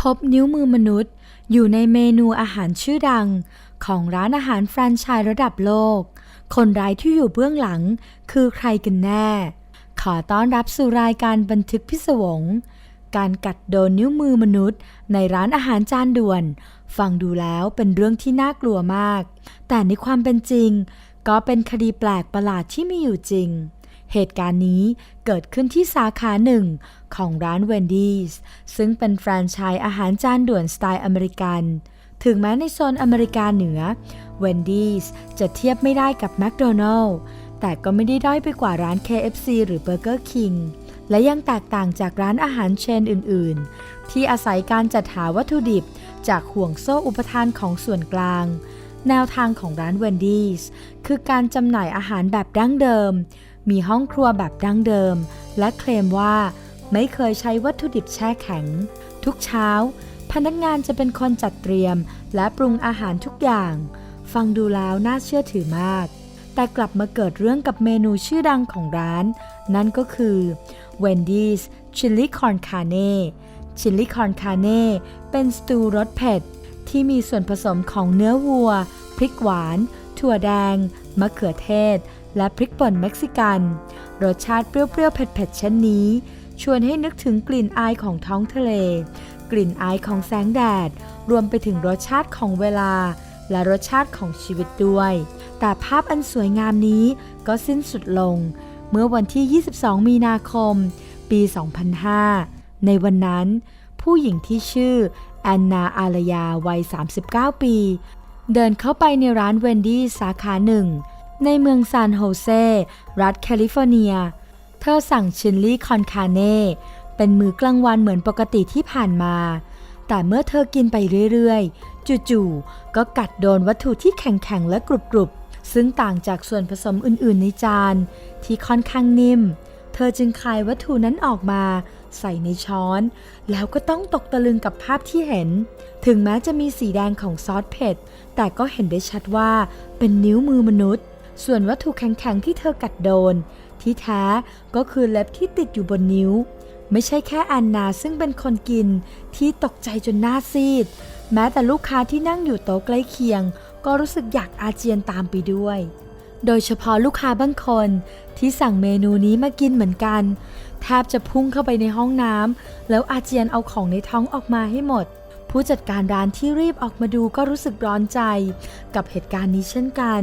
พบนิ้วมือมนุษย์ อยู่ในเมนูอาหารชื่อดัง ของร้านอาหารแฟรนไชส์ระดับโลก คนร้ายที่อยู่เบื้องหลังคือใครกันแน่ ขอต้อนรับสู่รายการบันทึกพิศวง การกัดโดนนิ้วมือมนุษย์ ในร้านอาหารจานด่วน ฟังดูแล้วเป็นเรื่องที่น่ากลัวมาก แต่ในความเป็นจริง ก็เป็นคดีแปลกประหลาดที่มีอยู่จริง เหตุการณ์นี้เกิดขึ้นที่สาขาหนึ่งของร้านเวนดี้ซึ่งเป็นแฟรนไชส์อาหารจานด่วนสไตล์อเมริกัน ถึงแม้ในโซนอเมริกาเหนือเวนดี้จะเทียบไม่ได้กับแมคโดนัลล์แต่ก็ไม่ได้ด้อยไปกว่าร้าน KFC หรือ Burger King และยังแตกต่างจากร้านอาหารเชนอื่น ๆ ที่อาศัยการจัดหาวัตถุดิบจากห่วงโซ่อุปทานของส่วนกลาง แนวทางของร้านเวนดี้คือการจำหน่ายอาหารแบบดั้งเดิม มีห้องครัวแบบดั้งเดิม และเคลมว่าไม่เคยใช้วัตถุดิบแช่แข็ง ทุกเช้า พนักงานจะเป็นคนจัดเตรียม และปรุงอาหารทุกอย่าง ฟังดูแล้วน่าเชื่อถือมาก แต่กลับมาเกิดเรื่องกับเมนูชื่อดังของร้าน นั่นก็คือ Wendy's Chili Con Carne Chili Corn Carne เป็นสตูรสเผ็ด ที่มีส่วนผสมของเนื้อวัว พริกหวาน ถั่วแดง มะเขือเทศ และพริกป่นเม็กซิกัน รสชาติเปรี้ยวๆเผ็ดๆเช่นนี้ ชวนให้นึกถึงกลิ่นอายของท้องทะเล กลิ่นอายของแสงแดด รวมไปถึงรสชาติของเวลา และรสชาติของชีวิตด้วย แต่ภาพอันสวยงามนี้ก็สิ้นสุดลง เมื่อวันที่ 22 มีนาคม ปี 2005 ในวันนั้น ผู้หญิงที่ชื่อแอนนาอารยาวัย 39 ปี เดินเข้าไปในร้านเวนดี้สาขาหนึ่ง ในเมืองซานโฮเซ รัฐแคลิฟอร์เนีย เธอสั่งชิลลี่คอนคาเน่ เป็นมื้อกลางวันเหมือนปกติที่ผ่านมา แต่เมื่อเธอกินไปเรื่อยๆ จู่ๆ ก็กัดโดนวัตถุที่แข็งๆ และกรุบๆ ซึ่งต่างจากส่วนผสมอื่นๆ ในจาน ที่ค่อนข้างนิ่ม เธอจึงคายวัตถุนั้นออกมาใส่ในช้อน แล้วก็ต้องตกตะลึงกับภาพที่เห็น ถึงแม้จะมีสีแดงของซอสเผ็ด แต่ก็เห็นได้ชัดว่าเป็นนิ้วมือมนุษย์ ส่วนวัตถุแข็งๆที่เธอกัดโดน ที่แท้ก็คือเล็บที่ติดอยู่บนนิ้ว ไม่ใช่แค่แอนนาซึ่งเป็นคนกินที่ตกใจจนหน้าซีด แม้แต่ลูกค้าที่นั่งอยู่โต๊ะใกล้เคียง ก็รู้สึกอยากอาเจียนตามไปด้วย โดยเฉพาะลูกค้าบางคนที่สั่งเมนูนี้มากินเหมือนกัน แทบจะพุ่งเข้าไปในห้องน้ำแล้วอาเจียนเอาของในท้องออกมาให้หมด ผู้จัดการร้านที่รีบออกมาดูก็รู้สึกร้อนใจกับเหตุการณ์นี้เช่นกัน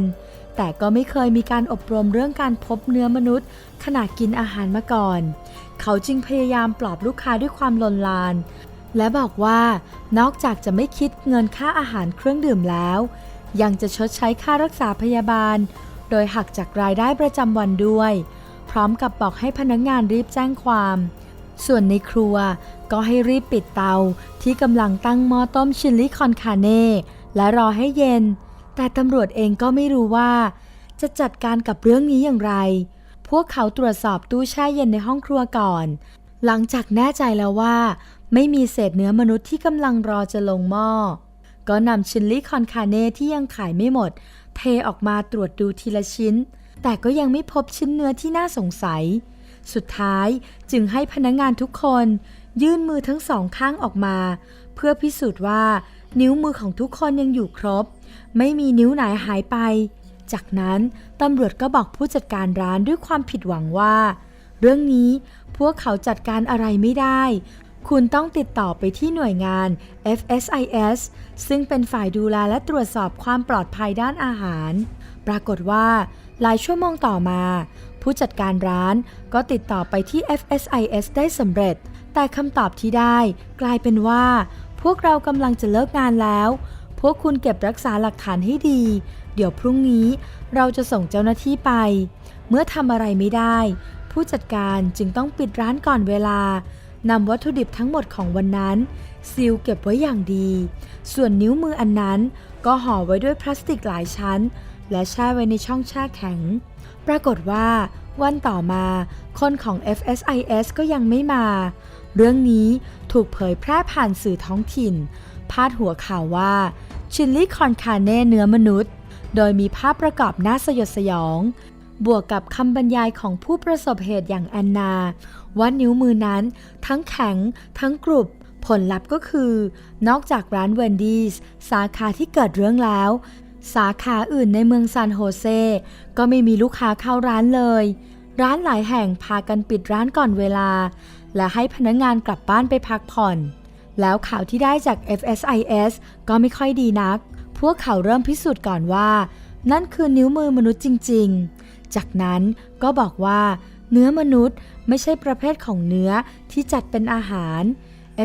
แต่ก็ไม่เคยมีการอบรมเรื่องการพบเนื้อมนุษย์ ขณะกินอาหารมาก่อน เขาจึงพยายามปลอบลูกค้าด้วยความลนลาน และบอกว่านอกจากจะไม่คิดเงินค่าอาหารเครื่องดื่มแล้ว ยังจะชดใช้ค่ารักษาพยาบาล โดยหักจากรายได้ประจำวันด้วย พร้อมกับบอกให้พนักงานรีบแจ้งความ ส่วนในครัวก็ให้รีบปิดเตาที่กำลังตั้งหม้อต้มชิลลี่คอนคาเน่และรอให้เย็น แต่ตำรวจเองก็ไม่รู้ว่า จะจัดการกับเรื่องนี้อย่างไร พวกเขาตรวจสอบตู้แช่เย็นในห้องครัวก่อน หลังจากแน่ใจแล้วว่า ไม่มีเศษเนื้อมนุษย์ที่กำลังรอจะลงหม้อ ก็นำชิลลี่คอนคาเน่ที่ยังขายไม่หมด เทออกมาตรวจดูทีละชิ้น แต่ก็ยังไม่พบชิ้นเนื้อที่น่าสงสัย สุดท้ายจึงให้พนักงานทุกคน ยื่นมือทั้งสองข้างออกมา เพื่อพิสูจน์ว่า นิ้วมือของทุกคนยังอยู่ครบ ไม่มีนิ้วไหนหายไป จากนั้นตำรวจก็บอกผู้จัดการร้านด้วยความผิดหวังว่า เรื่องนี้พวกเขาจัดการอะไรไม่ได้ คุณต้องติดต่อไปที่หน่วยงาน FSIS ซึ่งเป็นฝ่ายดูแลและตรวจสอบความปลอดภัยด้านอาหาร ปรากฏว่าหลายชั่วโมงต่อมา ผู้จัดการร้านก็ติดต่อไปที่ FSIS ได้สำเร็จ แต่คำตอบที่ได้กลายเป็นว่า พวกเรากำลังจะเลิกงานแล้ว พวกคุณเก็บรักษาหลักฐานให้ดี เดี๋ยวพรุ่งนี้เราจะส่งเจ้าหน้าที่ไป เมื่อทำอะไรไม่ได้ ผู้จัดการจึงต้องปิดร้านก่อนเวลานำวัตถุดิบทั้งหมดของวันนั้นซีลเก็บไว้อย่างดี ส่วนนิ้วมืออันนั้นก็ห่อไว้ด้วยพลาสติกหลายชั้น และแช่ไว้ในช่องแช่แข็ง ปรากฏว่า วันต่อมา คนของ FSIS ก็ยังไม่มา เรื่องนี้ถูกเผยแพร่ผ่านสื่อท้องถิ่น พาดหัวข่าวว่า ชิลลี่คอนคาเน่เนื้อมนุษย์ โดยมีภาพประกอบน่าสยดสยอง บวกกับคำบรรยายของผู้ประสบเหตุอย่างแอนนา ว่านิ้วมือนั้น ทั้งแข็ง ทั้งกรุบผผลลัพธ์ก็คือ นอกจากร้านเวนดี้สาขาที่เกิดเรื่องแล้ว สาขาอื่นในเมืองซานโฮเซ ก็ไม่มีลูกค้าเข้าร้านเลย ร้านหลายแห่งพากันปิดร้านก่อนเวลา และให้พนักงานกลับบ้านไปพักผ่อน แล้วข่าวที่ได้จาก FSIS ก็ไม่ค่อยดีนัก พวกเขาเริ่มพิสูจน์ก่อนว่า นั่นคือนิ้วมือมนุษย์จริง ๆ จากนั้นก็บอกว่า เนื้อมนุษย์ไม่ใช่ประเภทของเนื้อที่จัดเป็นอาหาร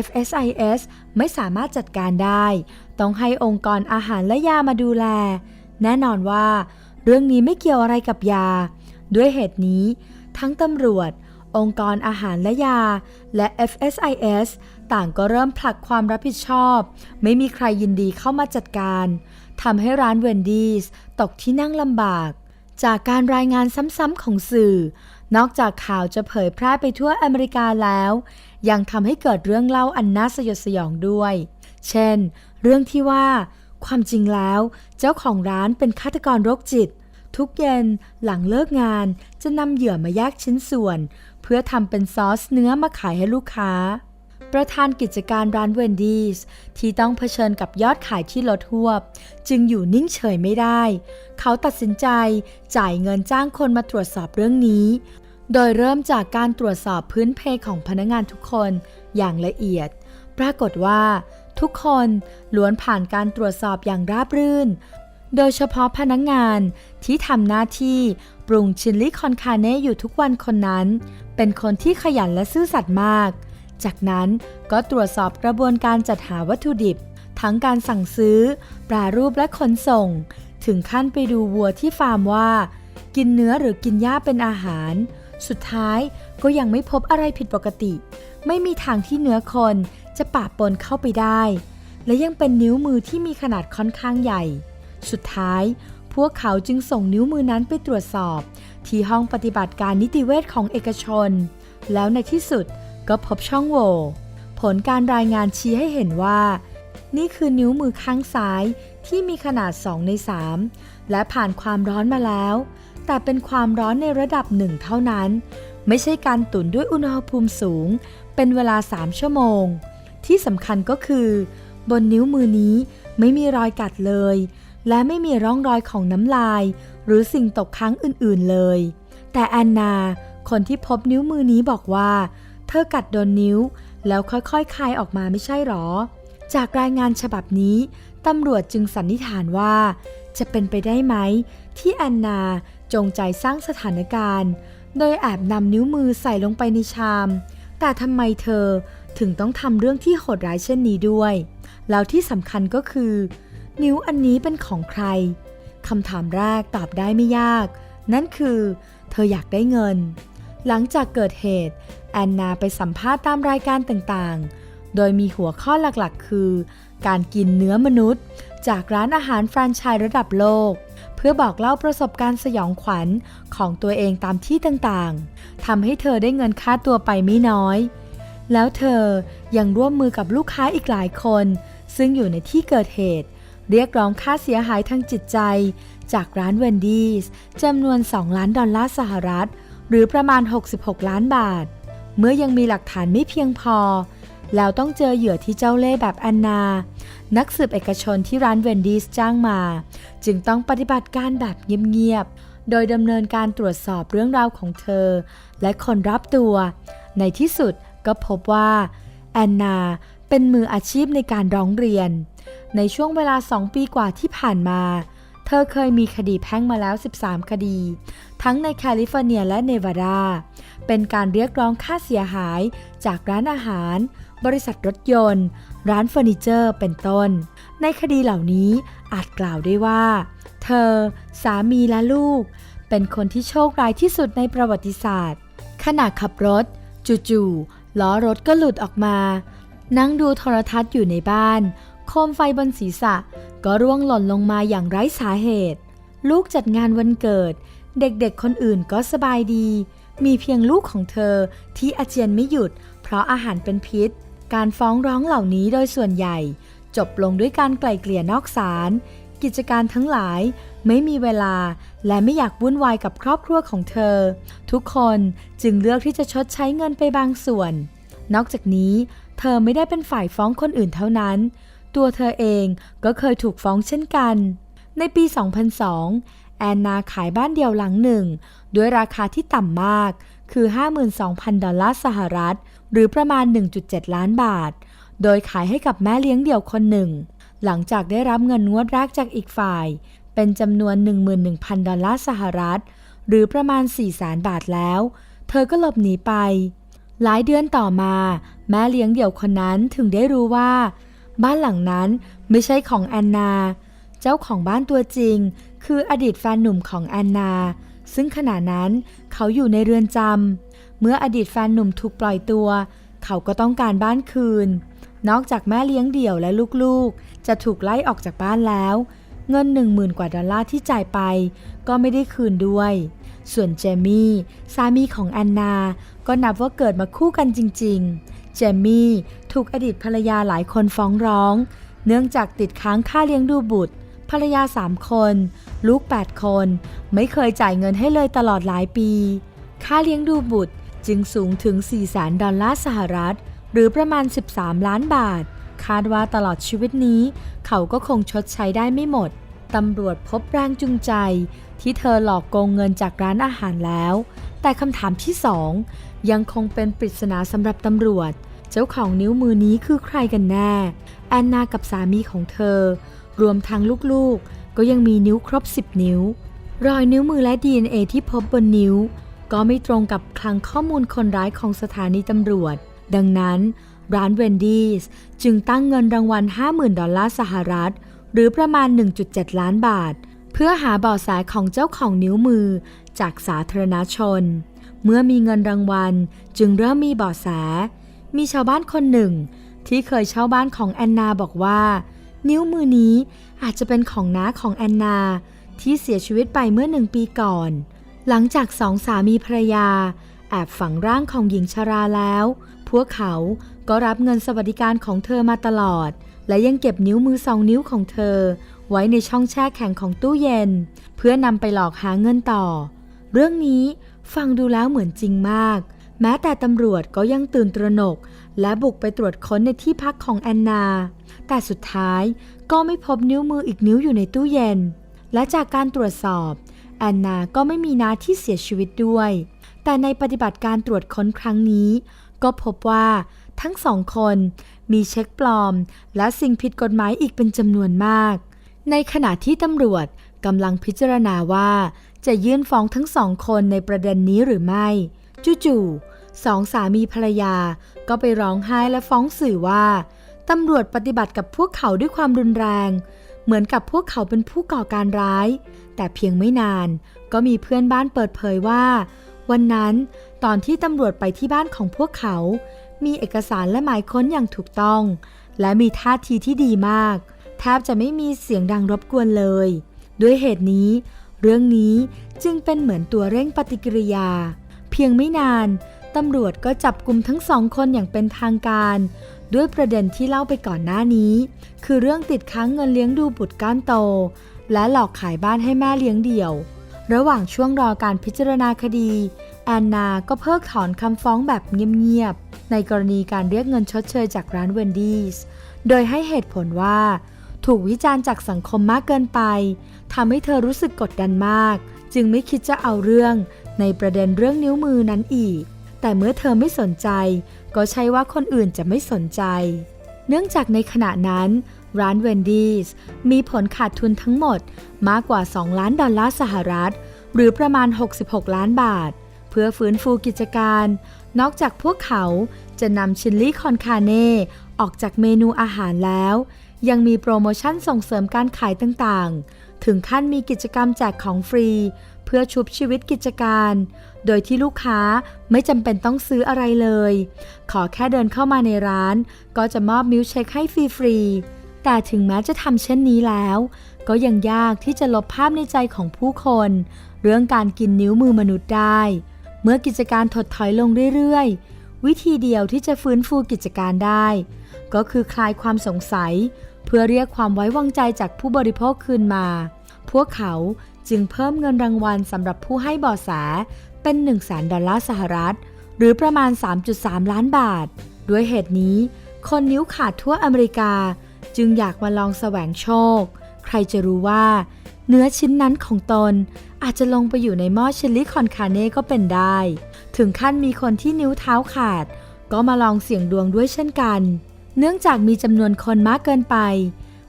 FSIS ไม่สามารถจัดการได้ ต้องให้องค์กรอาหารและยามาดูแล แน่นอนว่า เรื่องนี้ไม่เกี่ยวอะไรกับยา ด้วยเหตุนี้ ทั้งตำรวจ องค์กรอาหารและยา และ FSIS ต่างก็เริ่มผลักความรับผิดชอบ ไม่มีใครยินดีเข้ามาจัดการทำให้ร้านเวนดี้ตกที่นั่งลำบาก จากการรายงานซ้ำๆของสื่อ นอกจากข่าวจะเผยแพร่ไปทั่วอเมริกาแล้ว ยังทำให้เกิดเรื่องเล่าอันน่าสยดสยองด้วย เช่น เรื่องที่ว่า ความจริงแล้ว เจ้าของร้านเป็นฆาตกรโรคจิต ทุกเย็นหลังเลิกงานจะนำเหยื่อมาแยกชิ้นส่วน เพื่อทำเป็นซอสเนื้อมาขายให้ลูกค้า ประธานกิจการร้านเวนดี้ที่ต้องเผชิญกับยอดขายที่ลดหวบ จึงอยู่นิ่งเฉยไม่ได้ เขาตัดสินใจจ่ายเงินจ้างคนมาตรวจสอบเรื่องนี้ โดยเริ่มจากการตรวจสอบพื้นเพของพนักงานทุกคนอย่างละเอียด ปรากฏว่า ทุกคนล้วนผ่านการตรวจสอบอย่างราบรื่น โดยเฉพาะพนักงานที่ทำหน้าที่ปรุงชิลลี่คอนคาเน่อยู่ทุกวันคนนั้น เป็นคนที่ขยันและซื่อสัตย์มาก จากนั้นก็ตรวจสอบกระบวนการจัดหาวัตถุดิบ ทั้งการสั่งซื้อ ปรารูปและขนส่ง ถึงขั้นไปดูวัวที่ฟาร์มว่า กินเนื้อหรือกินหญ้าเป็นอาหาร สุดท้ายก็ยังไม่พบอะไรผิดปกติ ไม่มีทางที่เนื้อคนจะปะปนเข้าไปได้ และยังเป็นนิ้วมือที่มีขนาดค่อนข้างใหญ่ สุดท้าย พวกเขาจึงส่งนิ้วมือนั้นไปตรวจสอบ ที่ห้องปฏิบัติการนิติเวชของเอกชน แล้วในที่สุดก็พบช่องโหว่ผลการรายงานชี้ให้เห็นว่า นี่คือนิ้วมือข้างซ้ายที่มีขนาด 2 ใน 3 และผ่านความร้อนมาแล้ว แต่เป็นความร้อนในระดับหนึ่งเท่านั้น ไม่ใช่การตุนด้วยอุณหภูมิสูง เป็นเวลา 3 ชั่วโมง ที่สำคัญก็คือ บนนิ้วมือนี้ไม่มีรอยกัดเลย และไม่มีร่องรอยของน้ำลาย หรือสิ่งตกค้างอื่นๆเลย แต่แอนนา คนที่พบนิ้วมือนี้บอกว่า เธอกัดโดนนิ้ว แล้วค่อยๆคายออกมาไม่ใช่หรอ จากรายงานฉบับนี้ตำรวจจึงสันนิษฐานว่า จะเป็นไปได้ไหม ที่แอนนาจงใจสร้างสถานการณ์ โดยแอบนำนิ้วมือใส่ลงไปในชาม แต่ทำไมเธอถึงต้องทำเรื่องที่โหดร้ายเช่นนี้ด้วย แล้วที่สำคัญก็คือ นิ้วอันนี้เป็นของใครคำถามแรกตอบได้ไม่ยาก นั่นคือ เธออยากได้เงิน หลังจากเกิดเหตุ แอนนาไปสัมภาษณ์ตามรายการต่างๆ โดยมีหัวข้อหลักๆ คือ การกินเนื้อมนุษย์ จากร้านอาหารแฟรนไชส์ระดับโลก พื่อบอกเล่าประสบการณ์สยองขวัญของตัวเองตามที่ต่างๆทำให้เธอได้เงินค่าตัวไปไม่น้อย แล้วเธอยังร่วมมือกับลูกค้าอีกหลายคน ซึ่งอยู่ในที่เกิดเหตุ เรียกร้องค่าเสียหายทางจิตใจ จากร้านเวนดี้จำนวน 2 ล้านดอลลาร์สหรัฐ หรือประมาณ 66 ล้านบาท เมื่อยังมีหลักฐานไม่เพียงพอ แล้วต้องเจอเหยื่อที่เจ้าเล่ห์แบบแอนนา นักสืบเอกชนที่ร้านเวนดี้จ้างมา จึงต้องปฏิบัติการแบบเงียบๆ โดยดำเนินการตรวจสอบเรื่องราวของเธอ และคนรอบตัว ในที่สุดก็พบว่า แอนนาเป็นมืออาชีพในการร้องเรียน ในช่วงเวลา2ปีกว่าที่ผ่านมา เธอเคยมีคดีแพ่งมาแล้ว 13 คดี ทั้งในแคลิฟอร์เนียและเนวาดา เป็นการเรียกร้องค่าเสียหายจากร้านอาหาร บริษัทรถยนต์ ร้านเฟอร์นิเจอร์ เป็นต้น ในคดีเหล่านี้อาจกล่าวได้ว่า เธอ สามีและลูก เป็นคนที่โชคร้ายที่สุดในประวัติศาสตร์ ขณะขับรถ จู่ๆล้อรถก็หลุดออกมา นั่งดูโทรทัศน์อยู่ในบ้าน โคมไฟบนศีรษะ ก็ร่วงหล่นลงมาอย่างไร้สาเหตุ ลูกจัดงานวันเกิด เด็กๆ คนอื่นก็สบายดีมีเพียงลูกของเธอที่อาเจียนไม่หยุด เพราะอาหารเป็นพิษ การฟ้องร้องเหล่านี้โดยส่วนใหญ่ จบลงด้วยการไกล่เกลี่ยนอกศาลกิจการทั้งหลายไม่มีเวลาและไม่อยากวุ่นวายกับครอบครัวของเธอ ทุกคนจึงเลือกที่จะชดใช้เงินไปบางส่วน นอกจากนี้ เธอไม่ได้เป็นฝ่ายฟ้องคนอื่นเท่านั้น ตัวเธอเองก็เคยถูกฟ้องเช่นกัน ในปี 2002 แอนนาขายบ้านเดียวหลังหนึ่ง ด้วยราคาที่ต่ำมาก คือ 52,000 ดอลลาร์สหรัฐ หรือประมาณ 1.7 ล้านบาท โดยขายให้กับแม่เลี้ยงเดี่ยวคนหนึ่ง หลังจากได้รับเงินงวดแรกจากอีกฝ่าย เป็นจำนวน 11,000 ดอลลาร์สหรัฐ หรือประมาณ4แสนบาทแล้ว เธอก็หลบหนีไป หลายเดือนต่อมา แม่เลี้ยงเดี่ยวคนนั้นถึงได้รู้ว่า บ้านหลังนั้นไม่ใช่ของแอนนา เจ้าของบ้านตัวจริง คืออดีตแฟนหนุ่มของแอนนา ซึ่งขณะนั้นเขาอยู่ในเรือนจำเมื่ออดีตแฟนหนุ่มถูกปล่อยตัว เขาก็ต้องการบ้านคืน นอกจากแม่เลี้ยงเดี่ยวและลูกๆ จะถูกไล่ออกจากบ้านแล้ว เงินหนึ่งหมื่นกว่าดอลลาร์ที่จ่ายไป ก็ไม่ได้คืนด้วย ส่วนเจมี่สามีของแอนนา ก็นับว่าเกิดมาคู่กันจริง ๆ เจมี่ถูกอดีตภรรยาหลายคนฟ้องร้อง เนื่องจากติดค้างค่าเลี้ยงดูบุตร ภรรยาสามคน ลูก 8 คน ไม่เคยจ่ายเงินให้เลยตลอดหลายปี ค่าเลี้ยงดูบุตรจึงสูงถึง4แสนดอลลาร์สหรัฐ หรือประมาณ 13 ล้านบาท คาดว่าตลอดชีวิตนี้ เขาก็คงชดใช้ได้ไม่หมด ตำรวจพบแรงจูงใจ ที่เธอหลอกโกงเงินจากร้านอาหารแล้ว แต่คำถามที่สองยังคงเป็นปริศนาสำหรับตำรวจ เจ้าของนิ้วมือนี้คือใครกันแน่ แอนนากับสามีของเธอ รวมทั้งลูกๆ ก็ยังมีนิ้วครบ 10 นิ้ว รอยนิ้วมือและ DNA ที่พบบนนิ้ว ก็ไม่ตรงกับคลังข้อมูลคนร้ายของสถานีตำรวจ ดังนั้น ร้านเวนดี้จึงตั้งเงินรางวัล 50,000 ดอลลาร์สหรัฐ หรือประมาณ 1.7 ล้านบาท เพื่อหาเบาะแสของเจ้าของนิ้วมือจากสาธารณชน เมื่อมีเงินรางวัลจึงเริ่มมีเบาะแส มีชาวบ้านคนหนึ่ง ที่เคยเช่าบ้านของแอนนาบอกว่า นิ้วมือนี้อาจจะเป็นของน้าของแอนนา ที่เสียชีวิตไปเมื่อหนึ่งปีก่อน หลังจากสองสามีภรรยา แอบฝังร่างของหญิงชราแล้ว พวกเขาก็รับเงินสวัสดิการของเธอมาตลอด และยังเก็บนิ้วมือสองนิ้วของเธอ ไว้ในช่องแช่แข็งของตู้เย็น เพื่อนำไปหลอกหาเงินต่อ เรื่องนี้ฟังดูแล้วเหมือนจริงมาก แม้แต่ตำรวจก็ยังตื่นตระหนก และบุกไปตรวจค้นในที่พักของแอนนา แต่สุดท้ายก็ไม่พบนิ้วมืออีกนิ้วอยู่ในตู้เย็น และจากการตรวจสอบ แอนนาก็ไม่มีน้าที่เสียชีวิตด้วย แต่ในปฏิบัติการตรวจค้นครั้งนี้ ก็พบว่าทั้งสองคนมีเช็คปลอม และสิ่งผิดกฎหมายอีกเป็นจำนวนมาก ในขณะที่ตำรวจกำลังพิจารณาว่า จะยื่นฟ้องทั้งสองคนในประเด็นนี้หรือไม่ จู่ๆ สองสามีภรรยาก็ไปร้องไห้และฟ้องสื่อว่าตำรวจปฏิบัติกับพวกเขาด้วยความรุนแรง เหมือนกับพวกเขาเป็นผู้ก่อการร้าย แต่เพียงไม่นาน ก็มีเพื่อนบ้านเปิดเผยว่า วันนั้นตอนที่ตำรวจไปที่บ้านของพวกเขา มีเอกสารและหมายค้นอย่างถูกต้อง และมีท่าทีที่ดีมาก แทบจะไม่มีเสียงดังรบกวนเลย ด้วยเหตุนี้ เรื่องนี้จึงเป็นเหมือนตัวเร่งปฏิกิริยา เพียงไม่นาน ตำรวจก็จับกลุ่มทั้งสองคนอย่างเป็นทางการ ด้วยประเด็นที่เล่าไปก่อนหน้านี้ คือเรื่องติดค้างเงินเลี้ยงดูบุตรก้อนโต และหลอกขายบ้านให้แม่เลี้ยงเดี่ยว ระหว่างช่วงรอการพิจารณาคดี แอนนาก็เพิกถอนคำฟ้องแบบเงียบๆ ในกรณีการเรียกเงินชดเชยจากร้านเวนดี้สโดยให้เหตุผลว่า ถูกวิจารณ์จากสังคมมากเกินไปทำให้เธอรู้สึกกดดันมาก จึงไม่คิดจะเอาเรื่องในประเด็นเรื่องนิ้วมือนั้นอีก แต่เมื่อเธอไม่สนใจ ก็ใช่ว่าคนอื่นจะไม่สนใจ เนื่องจากในขณะนั้น ร้านเวนดี้สมีผลขาดทุนทั้งหมดมากกว่า 2 ล้านดอลลาร์สหรัฐ หรือประมาณ 66 ล้านบาท เพื่อฟื้นฟูกิจการ นอกจากพวกเขาจะนำชิลลี่คอนคาเน่ออกจากเมนูอาหารแล้ว ยังมีโปรโมชั่นส่งเสริมการขายต่างๆ ถึงขั้นมีกิจกรรมแจกของฟรี เพื่อชุบชีวิตกิจการ โดยที่ลูกค้าไม่จำเป็นต้องซื้ออะไรเลย ขอแค่เดินเข้ามาในร้าน ก็จะมอบมิลค์เชคให้ฟรีๆ แต่ถึงแม้จะทำเช่นนี้แล้ว ก็ยังยากที่จะลบภาพในใจของผู้คน เรื่องการกินนิ้วมือมนุษย์ได้ เมื่อกิจการถดถอยลงเรื่อยๆ วิธีเดียวที่จะฟื้นฟูกิจการได้ ก็คือคลายความสงสัย เพื่อเรียกความไว้วางใจจากผู้บริโภคคืนมา พวกเขาจึงเพิ่มเงินรางวัลสำหรับผู้ให้บาะแส เป็น1 0 0 0 0แดอลลาร์สหรัฐ หรือประมาณ 3.3 ล้านบาท ด้วยเหตุนี้ คนนิ้วขาดทั่วอเมริกา จึงอยากมาลองแสวงโชค ใครจะรู้ว่า เนื้อชิ้นนั้นของตน อาจจะลงไปอยู่ในหม้อชิลลี่คอนคาเน่ก็เป็นได้ ถึงขั้นมีคนที่นิ้วเท้าขาด ก็มาลองเสี่ยงดวงด้วยเช่นกัน เนื่องจากมีจำนวนคนมากเกินไป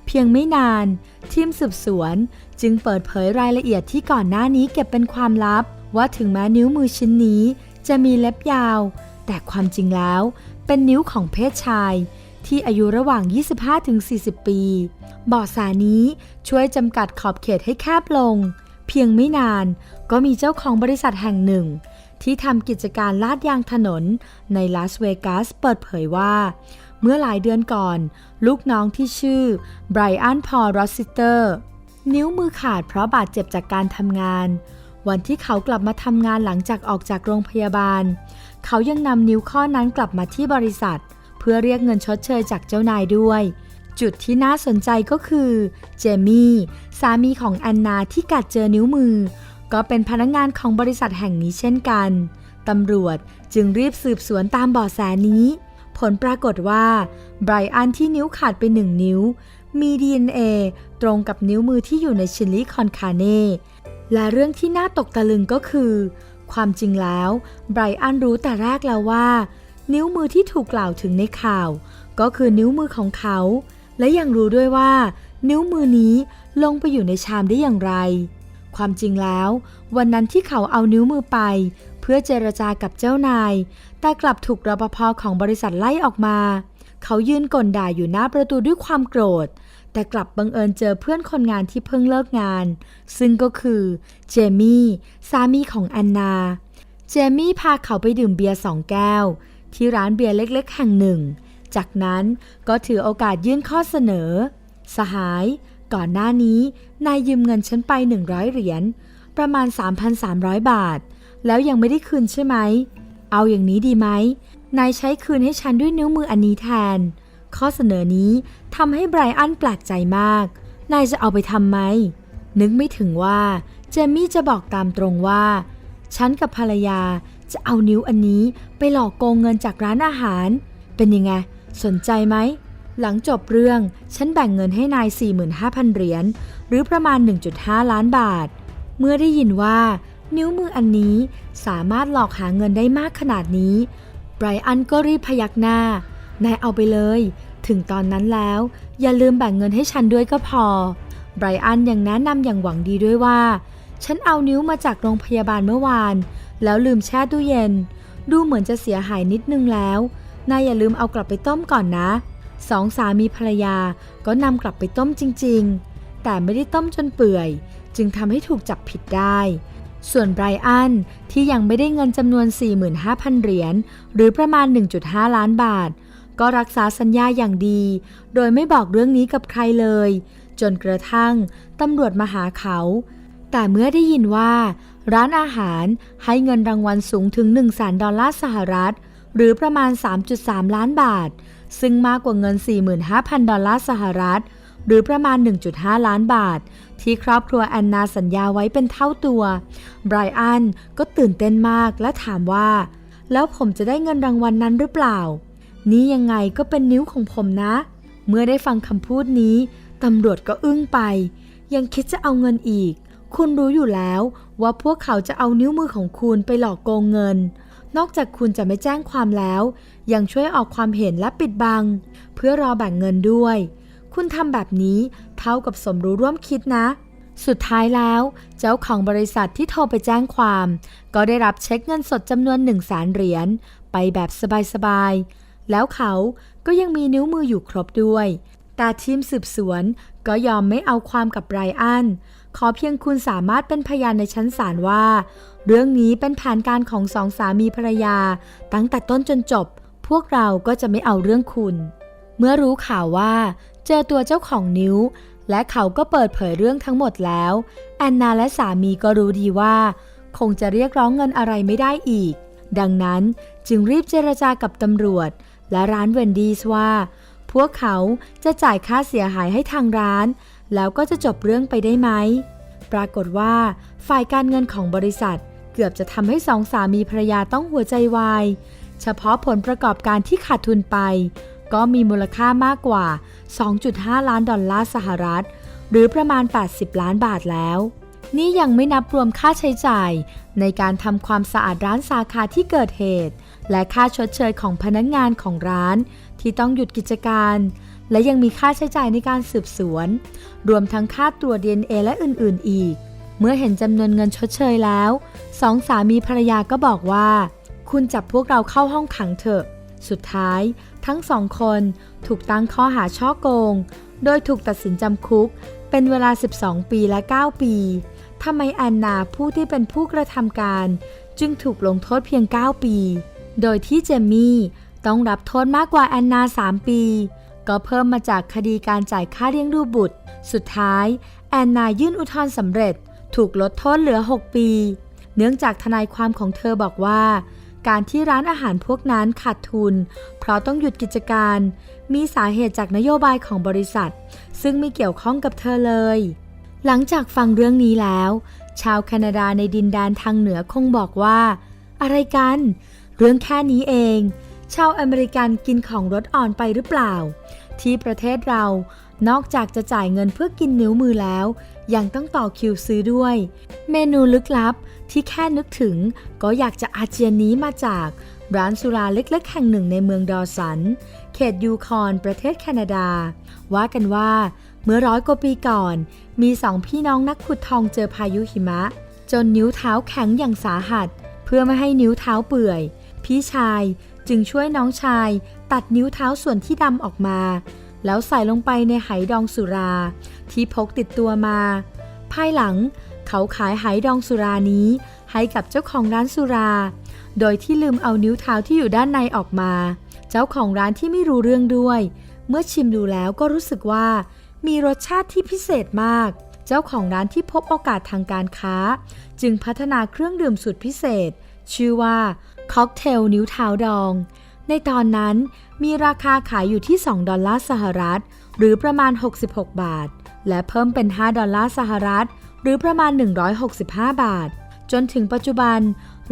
เพียงไม่นาน ทีมสืบสวนจึงเปิดเผยรายละเอียดที่ก่อนหน้านี้เก็บเป็นความลับ ว่าถึงแม้นิ้วมือชิ้นนี้จะมีเล็บยาว แต่ความจริงแล้วเป็นนิ้วของเพศชาย ที่อายุระหว่าง 25-40 ปีเบาะแสนี้ช่วยจำกัดขอบเขตให้แคบลง เพียงไม่นานก็มีเจ้าของบริษัทแห่งหนึ่ง ที่ทำกิจการลาดยางถนนในลาสเวกัสเปิดเผยว่า เมื่อหลายเดือนก่อน ลูกน้องที่ชื่อไบรอันพอลโรสิเตอร์นิ้วมือขาดเพราะบาดเจ็บจากการทำงาน วันที่เขากลับมาทำงานหลังจากออกจากโรงพยาบาล เขายังนำนิ้วข้อนั้นกลับมาที่บริษัท เพื่อเรียกเงินชดเชยจากเจ้านายด้วย จุดที่น่าสนใจก็คือ เจมี่สามีของแอนนาที่กัดเจอนิ้วมือ ก็เป็นพนักงานของบริษัทแห่งนี้เช่นกันตำรวจจึงรีบสืบสวนตามเบาะแสนี้ ผลปรากฏว่าไบรอันที่นิ้วขาดไปหนึ่งนิ้ว มี DNA ตรงกับนิ้วมือที่อยู่ในชิลลีคอนคาเน่ และเรื่องที่น่าตกตะลึงก็คือ ความจริงแล้วไบรอันรู้แต่แรกแล้วว่า นิ้วมือที่ถูกกล่าวถึงในข่าว ก็คือนิ้วมือของเขา และยังรู้ด้วยว่า นิ้วมือนี้ลงไปอยู่ในชามได้อย่างไร ความจริงแล้ว วันนั้นที่เขาเอานิ้วมือไป เพื่อเจรจากับเจ้านาย แต่กลับถูกรปภของบริษัทไล่ออกมา เขายืนกลด่าอยู่หน้าประตูด้วยความโกรธ แต่กลับบังเอิญเจอเพื่อนคนงานที่เพิ่งเลิกงาน ซึ่งก็คือเจมี่สามีของแอนนา เจมี่พาเขาไปดื่มเบียร์สองแก้ว ที่ร้านเบียร์เล็กๆ แห่งหนึ่ง จากนั้นก็ถือโอกาสยื่นข้อเสนอ สหาย ก่อนหน้านี้นายยืมเงินฉันไป 100 เหรียญประมาณ 3,300 บาท แล้วยังไม่ได้คืนใช่ไหม เอาอย่างนี้ดีไหมนายใช้คืนให้ฉันด้วยนิ้วมืออันนี้แทน ข้อเสนอนี้ทำให้ไบรอันแปลกใจมาก นายจะเอาไปทำไหม นึกไม่ถึงว่า เจมี่จะบอกตามตรงว่า ฉันกับภรรยาจะเอานิ้วอันนี้ไปหลอกโกงเงินจากร้านอาหาร เป็นยังไง สนใจไหม หลังจบเรื่อง ฉันแบ่งเงินให้นาย 45,000 เหรียญ หรือประมาณ 1.5 ล้านบาท เมื่อได้ยินว่า นิ้วมืออันนี้สามารถหลอกหาเงินได้มากขนาดนี้ไบรอันก็รีบพยักหน้า นายเอาไปเลย ถึงตอนนั้นแล้ว อย่าลืมแบ่งเงินให้ฉันด้วยก็พอ ไบรอันยังแนะนำอย่างหวังดีด้วยว่า ฉันเอานิ้วมาจากโรงพยาบาลเมื่อวาน แล้วลืมแช่ตู้เย็น ดูเหมือนจะเสียหายนิดนึงแล้ว นายอย่าลืมเอากลับไปต้มก่อนนะ สองสามีภรรยาก็นำกลับไปต้มจริง ๆ แต่ไม่ได้ต้มจนเปื่อย จึงทำให้ถูกจับผิดได้ส่วนไบรอันที่ยังไม่ได้เงินจำนวน 45,000 เหรียญหรือประมาณ 1.5 ล้านบาท ก็รักษาสัญญาอย่างดี โดยไม่บอกเรื่องนี้กับใครเลย จนกระทั่งตำรวจมาหาเขา แต่เมื่อได้ยินว่า ร้านอาหารให้เงินรางวัลสูงถึง 1 0 0 0 0แสนดอลลาร์สหรัฐ หรือประมาณ 3.3 ล้านบาท ซึ่งมากกว่าเงิน 45,000 ดอลลาร์สหรัฐ หรือประมาณ 1.5 ล้านบาท ที่ครอบครัวแอนนาสัญญาไว้เป็นเท่าตัว ไบรอันก็ตื่นเต้นมากและถามว่า แล้วผมจะได้เงินรางวัลนนั้นหรือเปล่า นี่ยังไงก็เป็นนิ้วของผมนะ เมื่อได้ฟังคำพูดนี้ตำรวจก็อึ้งไป ยังคิดจะเอาเงินอีก คุณรู้อยู่แล้วว่าพวกเขาจะเอานิ้วมือของคุณไปหลอกโกงเงิน นอกจากคุณจะไม่แจ้งความแล้ว ยังช่วยออกความเห็นและปิดบัง เพื่อรอแบ่งเงินด้วย คุณทำแบบนี้เท่ากับสมรู้ร่วมคิดนะ สุดท้ายแล้ว เจ้าของบริษัทที่โทรไปแจ้งความ ก็ได้รับเช็คเงินสดจำนวน1 0 0 0 0แสนเหรียญไปแบบสบายๆ แล้วเขาก็ยังมีนิ้วมืออยู่ครบด้วย แต่ทีมสืบสวนก็ยอมไม่เอาความกับไรอัน ขอเพียงคุณสามารถเป็นพยานในชั้นศาลว่า เรื่องนี้เป็นแผนการของสองสามีภรรยา ตั้งแต่ต้นจนจบ พวกเราก็จะไม่เอาเรื่องคุณ เมื่อรู้ข่าวว่า เจอตัวเจ้าของนิ้ว และเขาก็เปิดเผยเรื่องทั้งหมดแล้ว แอนนาและสามีก็รู้ดีว่า คงจะเรียกร้องเงินอะไรไม่ได้อีก ดังนั้นจึงรีบเจรจากับตำรวจ และร้านเวนดี้ว่า พวกเขาจะจ่ายค่าเสียหายให้ทางร้าน แล้วก็จะจบเรื่องไปได้ไหม ปรากฏว่า ฝ่ายการเงินของบริษัท เกือบจะทำให้สองสามีภรรยาต้องหัวใจวาย เฉพาะผลประกอบการที่ขาดทุนไป ก็มีมูลค่ามากกว่า 2.5 ล้านดอลลาร์สหรัฐ หรือประมาณ 80 ล้านบาทแล้วนี่ยังไม่นับรวมค่าใช้จ่าย ในการทำความสะอาดร้านสาขาที่เกิดเหตุ และค่าชดเชยของพนักงานของร้าน ที่ต้องหยุดกิจการ และยังมีค่าใช้จ่ายในการสืบสวน รวมทั้งค่าตรวจ DNA และอื่น ๆ อีก เมื่อเห็นจำนวนเงินชดเชยแล้วสองสามีภรรยาก็บอกว่า คุณจับพวกเราเข้าห้องขังเถอะ สุดท้าย ทั้งสองคนถูกตั้งข้อหาช่อโกง โดยถูกตัดสินจำคุก เป็นเวลา 12 ปีและ 9 ปีทำไมแอนนาผู้ที่เป็นผู้กระทำการ จึงถูกลงโทษเพียง 9 ปี โดยที่เจมี่ต้องรับโทษมากกว่าแอนนา 3 ปี ก็เพิ่มมาจากคดีการจ่ายค่าเลี้ยงดูบุตร สุดท้าย แอนนายื่นอุทธรณ์สำเร็จ ถูกลดโทษเหลือ 6 ปี เนื่องจากทนายความของเธอบอกว่า การที่ร้านอาหารพวกนั้นขาดทุน เพราะต้องหยุดกิจการ มีสาเหตุจากนโยบายของบริษัท ซึ่งไม่เกี่ยวข้องกับเธอเลย หลังจากฟังเรื่องนี้แล้ว ชาวแคนาดาในดินแดนทางเหนือคงบอกว่า อะไรกัน เรื่องแค่นี้เอง ชาวอเมริกันกินของรสอ่อนไปหรือเปล่า ที่ประเทศเรานอกจากจะจ่ายเงินเพื่อกินนิ้วมือแล้ว ยังต้องต่อคิวซื้อด้วย เมนูลึกลับที่แค่นึกถึง ก็อยากจะอาเจียนนี้มาจากร้านสุราเล็กๆ แห่งหนึ่งในเมืองดอสัน เขตยูคอนประเทศแคนาดา ว่ากันว่า เมื่อร้อยกว่าปีก่อน มีสองพี่น้องนักขุดทองเจอพายุหิมะ จนนิ้วเท้าแข็งอย่างสาหัส เพื่อไม่ให้นิ้วเท้าเปื่อย พี่ชายจึงช่วยน้องชายตัดนิ้วเท้าส่วนที่ดำออกมา แล้วใส่ลงไปในไหดองสุรา ที่พกติดตัวมา ภายหลังเขาขายไหดองสุรานี้ให้กับเจ้าของร้านสุรา โดยที่ลืมเอานิ้วเท้าที่อยู่ด้านในออกมา เจ้าของร้านที่ไม่รู้เรื่องด้วย เมื่อชิมดูแล้วก็รู้สึกว่า มีรสชาติที่พิเศษมาก เจ้าของร้านที่พบโอกาสทางการค้า จึงพัฒนาเครื่องดื่มสุดพิเศษ ชื่อว่า ค็อกเทลนิ้วเท้าดอง ในตอนนั้นมีราคาขายอยู่ที่ 2 ดอลลาร์สหรัฐ หรือประมาณ 66 บาท และเพิ่มเป็น 5 ดอลลาร์สหรัฐ หรือประมาณ 165 บาท จนถึงปัจจุบัน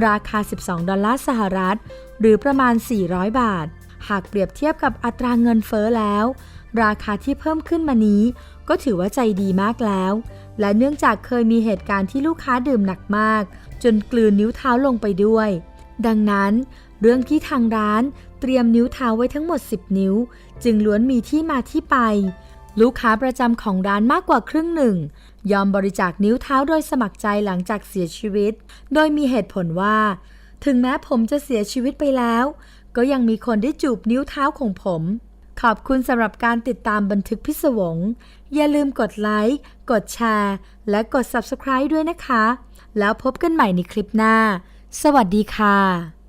ราคา 12 ดอลลาร์สหรัฐ หรือประมาณ 400 บาท หากเปรียบเทียบกับอัตราเงินเฟ้อแล้ว ราคาที่เพิ่มขึ้นมานี้ ก็ถือว่าใจดีมากแล้ว และเนื่องจากเคยมีเหตุการณ์ที่ลูกค้าดื่มหนักมาก จนกลืนนิ้วเท้าลงไปด้วย ดังนั้นเรื่องที่ทางร้านเตรียมนิ้วเท้าไว้ทั้งหมด 10 นิ้ว จึงล้วนมีที่มาที่ไป ลูกค้าประจำของร้านมากกว่าครึ่งหนึ่ง ยอมบริจาคนิ้วเท้าโดยสมัครใจหลังจากเสียชีวิต โดยมีเหตุผลว่า ถึงแม้ผมจะเสียชีวิตไปแล้ว ก็ยังมีคนได้จูบนิ้วเท้าของผม ขอบคุณสำหรับการติดตามบันทึกพิศวง อย่าลืมกดไลค์ กดแชร์ และกด Subscribe ด้วยนะคะ แล้วพบกันใหม่ในคลิปหน้า สวัสดีค่ะ